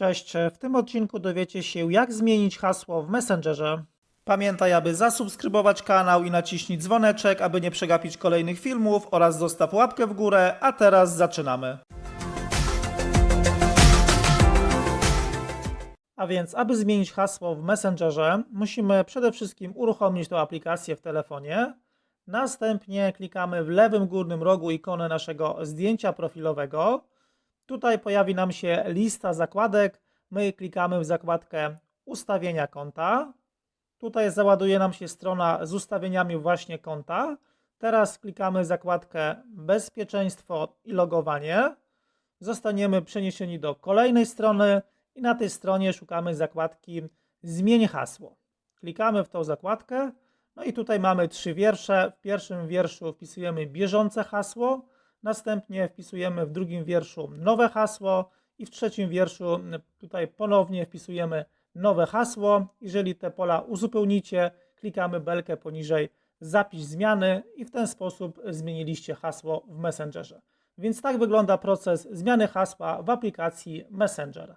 Cześć, w tym odcinku dowiecie się jak zmienić hasło w Messengerze. Pamiętaj, aby zasubskrybować kanał i naciśnij dzwoneczek, aby nie przegapić kolejnych filmów oraz zostaw łapkę w górę, a teraz zaczynamy. A więc, aby zmienić hasło w Messengerze, musimy przede wszystkim uruchomić tę aplikację w telefonie. Następnie klikamy w lewym górnym rogu ikonę naszego zdjęcia profilowego. Tutaj pojawi nam się lista zakładek. My klikamy w zakładkę ustawienia konta. Tutaj załaduje nam się strona z ustawieniami właśnie konta. Teraz klikamy zakładkę bezpieczeństwo i logowanie. Zostaniemy przeniesieni do kolejnej strony i na tej stronie szukamy zakładki zmień hasło. Klikamy w tą zakładkę. No i tutaj mamy trzy wiersze. W pierwszym wierszu wpisujemy bieżące hasło, następnie wpisujemy w drugim wierszu nowe hasło i w trzecim wierszu tutaj ponownie wpisujemy nowe hasło. Jeżeli te pola uzupełnicie, klikamy belkę poniżej zapisz zmiany i w ten sposób zmieniliście hasło w Messengerze. Więc tak wygląda proces zmiany hasła w aplikacji Messenger.